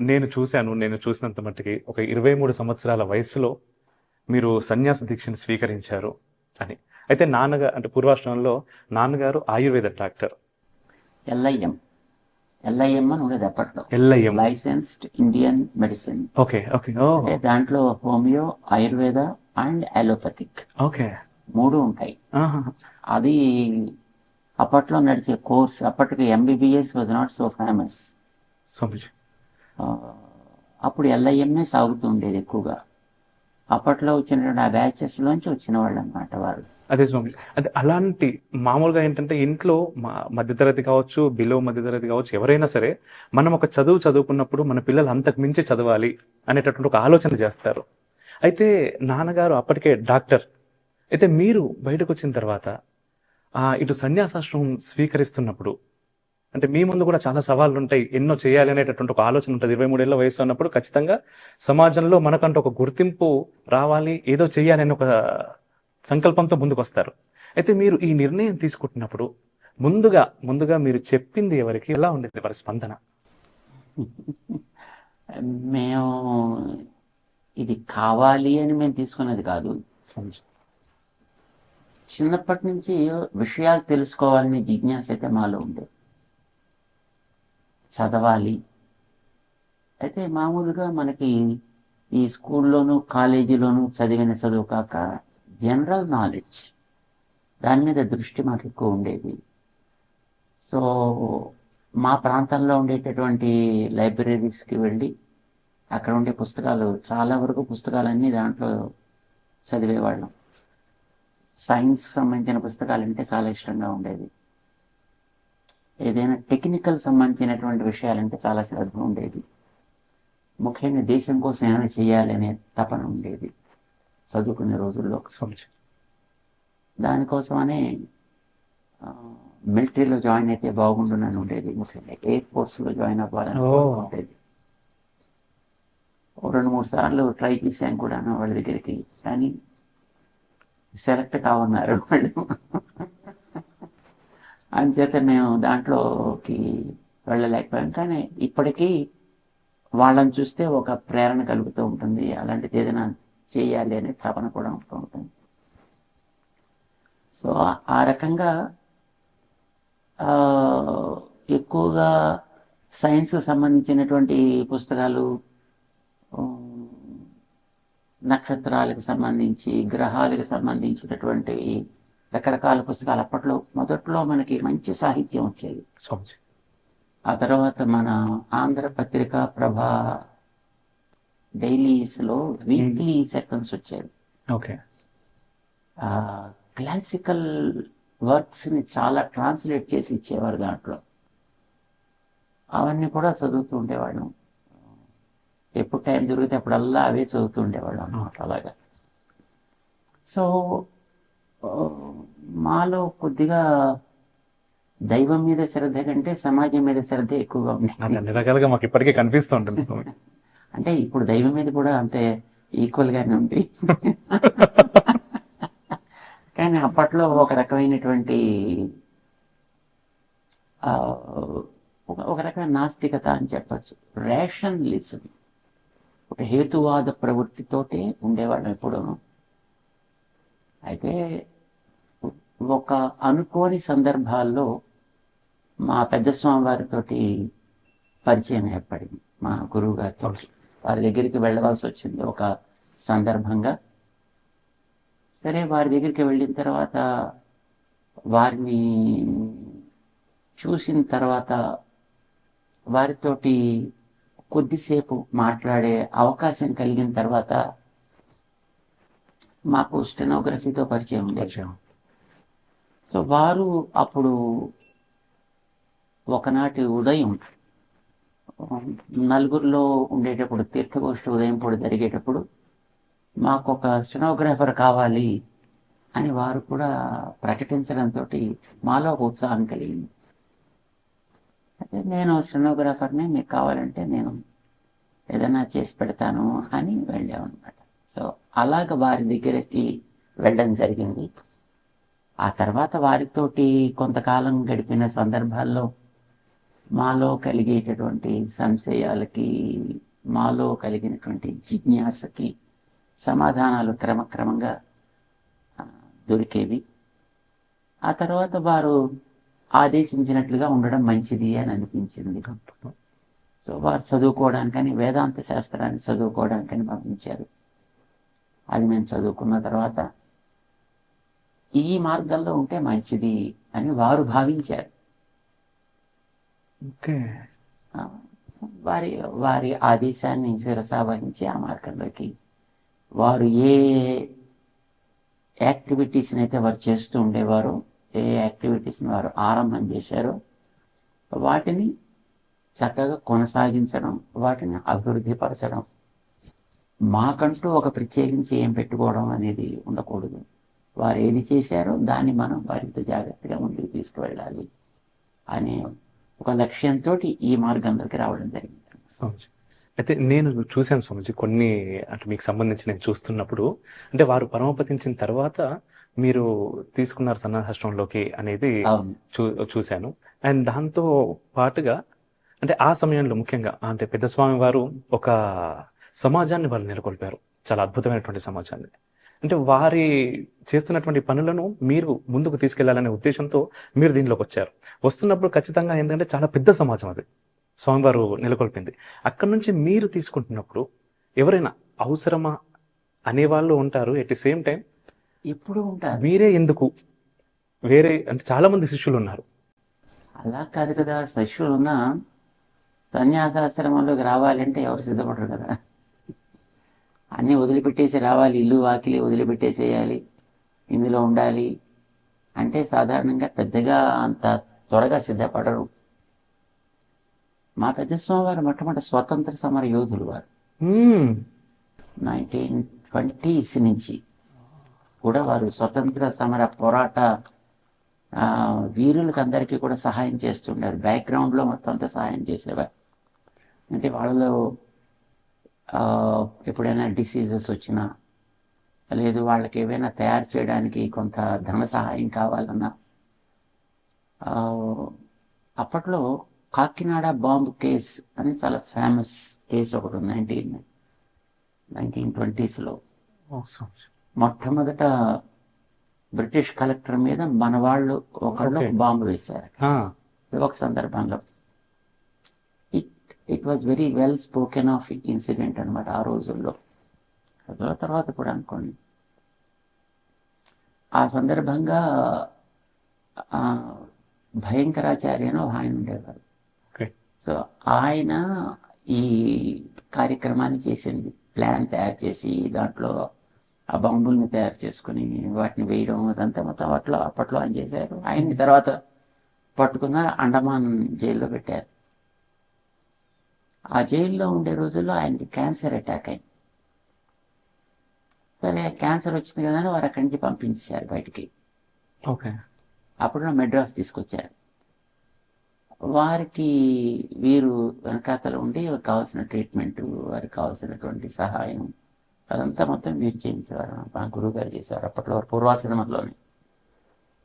నేను చూశాను నేను చూసినంత మట్టుకి ఒక ఇరవై మూడు సంవత్సరాల వయసులో మీరు సన్యాస దీక్షను స్వీకరించారు అని. అయితే నాన్నగారు అంటే పూర్వాశ్రమంలో నాన్నగారు ఆయుర్వేద డాక్టర్. ఎల్ఐఎం. ఎల్ఐఎం అని ఉండేది అప్పట్లో. LIM. Licensed Indian medicine. Okay okay దాంట్లో homeo Ayurveda and allopathic. Okay. మూడు ఉంటాయి. అది అప్పట్లో నడిచే కోర్స్ అప్పటికి MBBS was not so famous Swamiji. అప్పుడు ఎల్ఐఎంఏ సాగుతూ ఉండేది ఎక్కువగా. అప్పట్లో వచ్చినటువంటి ఆ బ్యాచెస్ లోంచి వచ్చిన వాళ్ళు. అనమాట వారు అదే స్వామి అదే అలాంటి మామూలుగా ఏంటంటే ఇంట్లో మా- మధ్యతరగతి కావచ్చు బిలో మధ్యతరగతి కావచ్చు ఎవరైనా సరే మనం ఒక చదువు చదువుకున్నప్పుడు మన పిల్లలు అంతకు మించి చదవాలి అనేటటువంటి ఒక ఆలోచన చేస్తారు. అయితే నాన్నగారు అప్పటికే డాక్టర్. అయితే మీరు బయటకు వచ్చిన తర్వాత ఇటు సన్యాసాశ్రమం స్వీకరిస్తున్నప్పుడు అంటే మీ ముందు కూడా చాలా సవాళ్ళు ఉంటాయి ఎన్నో చేయాలి అనేటటువంటి ఒక ఆలోచన ఉంటుంది. ఇరవై మూడేళ్ళ వయసు అన్నప్పుడు ఖచ్చితంగా సమాజంలో మనకంటూ ఒక గుర్తింపు రావాలి ఏదో చేయాలి అనే ఒక సంకల్పంతో ముందుకు వస్తారు అయితే మీరు ఈ నిర్ణయం తీసుకుంటున్నప్పుడు ముందుగా ముందుగా మీరు చెప్పింది ఎవరికి? ఎలా ఉండేది వారి స్పందన? మేము ఇది కావాలి అని మేము తీసుకున్నది కాదు. చిన్నప్పటి నుంచి విషయాలు తెలుసుకోవాలనే జిజ్ఞాస అయితే మాలో ఉండేది. చదవాలి. అయితే మామూలుగా మనకి ఈ స్కూల్లోనూ కాలేజీలోనూ చదివిన చదువు కాక జనరల్ నాలెడ్జ్ దాని మీద దృష్టి మాకు ఎక్కువ ఉండేది. సో మా ప్రాంతంలో ఉండేటటువంటి లైబ్రరీస్కి వెళ్ళి అక్కడ ఉండే పుస్తకాలు చాలా వరకు పుస్తకాలన్నీ దాంట్లో చదివేవాళ్ళం. సైన్స్ సంబంధించిన పుస్తకాలు అంటే చాలా ఇష్టంగా ఉండేది ఏదైనా టెక్నికల్ సంబంధించినటువంటి విషయాలంటే చాలా శ్రద్ధ ఉండేది. ముఖ్యంగా దేశం కోసం ఏమైనా చేయాలి అనే తపన ఉండేది. చదువుకునే రోజుల్లో. దానికోసమనే మిలిటరీలో జాయిన్ అయితే బాగుండునని ఉండేది. ముఖ్యంగా ఎయిర్ ఫోర్స్లో జాయిన్ అవ్వాలని. ఉండేది. రెండు మూడు సార్లు ట్రై చేశాను కూడా వాళ్ళ దగ్గరికి. కానీ సెలెక్ట్ కావన్నారు వాళ్ళు. అంచేత మేము దాంట్లోకి వెళ్ళలేకపోయాం. కానీ ఇప్పటికీ వాళ్ళని చూస్తే ఒక ప్రేరణ కలుగుతూ ఉంటుంది. అలాంటిది ఏదైనా చేయాలి అనే తపన కూడా ఉంటూ ఉంటుంది. సో ఆ- రకంగా ఎక్కువగా సైన్స్కి సంబంధించినటువంటి పుస్తకాలు నక్షత్రాలకు సంబంధించి గ్రహాలకు సంబంధించినటువంటి రకరకాల పుస్తకాలు అప్పట్లో మొదట్లో మనకి మంచి సాహిత్యం వచ్చేది. ఆ తర్వాత మన ఆంధ్ర పత్రిక ప్రభ డైలీస్లో వీక్లీ సెకండ్స్ వచ్చేవి. ఓకే. క్లాసికల్ వర్క్స్ని చాలా ట్రాన్స్లేట్ చేసి ఇచ్చేవారు దాంట్లో. అవన్నీ కూడా చదువుతూ ఉండేవాళ్ళం. ఎప్పుడు టైం దొరికితే అప్పుడల్లా అవే చదువుతూ ఉండేవాళ్ళం అన్నమాట అలాగా. సో మాలో కొద్దిగా దైవం మీద శ్రద్ధ కంటే సమాజం మీద శ్రద్ధ ఎక్కువగా ఉంది అన్ని రకాలుగా మాకు ఇప్పటికీ కనిపిస్తూ ఉంటుంది స్వామి. అంటే ఇప్పుడు దైవం మీద కూడా అంతే ఈక్వల్ గానే ఉంది. కానీ అప్పట్లో ఒక రకమైనటువంటి ఒక రకమైన నాస్తికత అని చెప్పచ్చు. రేషనలిజం ఒక హేతువాద ప్రవృత్తితోటే ఉండేవాళ్ళం ఎప్పుడూ అయితే ఒక అనుకోని సందర్భాల్లో మా పెద్ద స్వామి వారితోటి పరిచయం ఏర్పడింది. మా గురువు గారితో వారి దగ్గరికి వెళ్ళవలసి వచ్చింది ఒక సందర్భంగా. సరే వారి దగ్గరికి వెళ్ళిన తర్వాత వారిని చూసిన తర్వాత వారితోటి కొద్దిసేపు మాట్లాడే అవకాశం కలిగిన తర్వాత మాకు స్టెనోగ్రఫీతో పరిచయం ఉండేది. సో వారు అప్పుడు ఒకనాటి ఉదయం నలుగురిలో ఉండేటప్పుడు తీర్థగోష్ఠి ఉదయం పూట జరిగేటప్పుడు మాకు ఒక స్టెనోగ్రాఫర్ కావాలి అని వారు కూడా ప్రకటించడంతో మాలో ఒక ఉత్సాహం కలిగింది. అయితే నేను స్టెనోగ్రాఫర్ని మీకు కావాలంటే నేను ఏదైనా చేసి పెడతాను అని వెళ్ళామన్నమాట. సో అలాగ వారి దగ్గరికి వెళ్ళడం జరిగింది. ఆ తర్వాత వారితోటి కొంతకాలం గడిపిన సందర్భాల్లో మాలో కలిగేటటువంటి సంశయాలకి మాలో కలిగినటువంటి జిజ్ఞాసకి సమాధానాలు క్రమక్రమంగా దొరికేవి. ఆ తర్వాత వారు ఆదేశించినట్లుగా ఉండడం మంచిది అని అనిపించింది. సో వారు చదువుకోవడానికని వేదాంత శాస్త్రాన్ని చదువుకోవడానికని పంపించారు అది మేము చదువుకున్న తర్వాత ఈ మార్గంలో ఉంటే మంచిది అని వారు భావించారు. వారి వారి ఆదేశాన్ని శిరసా వహించి ఆ మార్గంలోకి వారు ఏ యాక్టివిటీస్ని అయితే వారు చేస్తూ ఉండేవారో ఏ యాక్టివిటీస్ని వారు ఆరంభం చేశారో వాటిని చక్కగా కొనసాగించడం వాటిని అభివృద్ధి పరచడం మాకంటూ ఒక ప్రత్యేకించి ఏం పెట్టుకోవడం అనేది ఉండకూడదు. వారు ఏది చేశారో దాన్ని మనం వారితో జాగ్రత్తగా ముందుకు తీసుకువెళ్ళాలి అనే ఒక లక్ష్యంతో ఈ మార్గంలోకి రావడం జరిగింది. అయితే నేను చూశాను స్వామిజీ కొన్ని అంటే మీకు సంబంధించి నేను చూస్తున్నప్పుడు అంటే వారు పరమపతించిన తర్వాత మీరు తీసుకున్నారు సన్నాహాశ్రమంలోకి అనేది చూ చూశాను. అండ్ దాంతో పాటుగా అంటే ఆ సమయంలో ముఖ్యంగా అంటే పెద్ద స్వామి వారు ఒక సమాజాన్ని వాళ్ళు నెలకొల్పారు. చాలా అద్భుతమైనటువంటి సమాజాన్ని. అంటే వారి చేస్తున్నటువంటి పనులను మీరు ముందుకు తీసుకెళ్ళాలనే ఉద్దేశంతో మీరు దీనిలోకి వచ్చారు. వస్తున్నప్పుడు ఖచ్చితంగా ఏంటంటే చాలా పెద్ద సమాజం అది. స్వామివారు నెలకొల్పింది. అక్కడ నుంచి మీరు తీసుకుంటున్నప్పుడు ఎవరైనా అవసరమా అనే వాళ్ళు ఉంటారు. ఎట్ ది సేమ్ టైం ఎప్పుడు ఉంటారు. మీరే ఎందుకు? వేరే అంటే చాలా మంది శిష్యులు ఉన్నారు. అలా కాదు కదా. శిష్యులు ఉన్న సన్యాసాశ్రమంలోకి రావాలంటే ఎవరు సిద్ధపడరు కదా. అన్నీ వదిలిపెట్టేసి రావాలి. ఇల్లు వాకిలి వదిలిపెట్టేసేయాలి. ఇందులో ఉండాలి. అంటే సాధారణంగా పెద్దగా అంత త్వరగా సిద్ధపడరు. మా పెద్ద స్వామి వారు మొట్టమొదటి స్వతంత్ర సమర యోధులు వారు. నైన్టీన్ ట్వంటీస్ నుంచి కూడా వారు స్వతంత్ర సమర పోరాట వీరులకు అందరికీ కూడా సహాయం చేస్తుండారు. బ్యాక్గ్రౌండ్లో మొత్తం అంతా సహాయం చేసేవారు. అంటే వాళ్ళలో ఎప్పుడైనా డిసీజెస్ వచ్చినా లేదు వాళ్ళకి ఏవైనా తయారు చేయడానికి కొంత ధన సహాయం కావాలన్నా అప్పట్లో కాకినాడ బాంబు కేస్ అని చాలా ఫేమస్ కేసు ఒకటి ఉంది నైన్టీన్ నైన్టీన్ ట్వంటీస్లో. మొట్టమొదట బ్రిటిష్ కలెక్టర్ మీద మన వాళ్ళు ఒకళ్ళు. బాంబు వేశారు ఒక సందర్భంలో it was very well spoken of incident అనమాట ఆ రోజుల్లో. అందులో తర్వాత కూడా అనుకోండి. ఆ సందర్భంగా ఆ, భయంకరాచార్య అని ఆయన ఉండేవారు. సో ఆయన ఈ కార్యక్రమాన్ని చేసింది. ప్లాన్ తయారు చేసి దాంట్లో ఆ బాంబుల్ని తయారు చేసుకుని వాటిని వేయడం అదంతా మొత్తం అట్లా అప్పట్లో ఆయన చేశారు. ఆయన్ని తర్వాత పట్టుకున్నారు అండమాన్ జైల్లో పెట్టారు. ఆ జైల్లో ఉండే రోజుల్లో ఆయనకి క్యాన్సర్ అటాక్ అయింది. సరే క్యాన్సర్ వచ్చింది కదా అని వారు అక్కడి నుంచి పంపించారు బయటికి. ఓకే. అప్పుడు మెడ్రాస్ తీసుకొచ్చారు. వారికి వీరు వెనకాతల ఉండి వారికి కావాల్సిన ట్రీట్మెంట్ వారికి కావాల్సినటువంటి సహాయం అదంతా మొత్తం వీరు చేయించేవారు. మా గురువు గారు చేసేవారు అప్పట్లో వారు పూర్వాశ్రమంలోనే.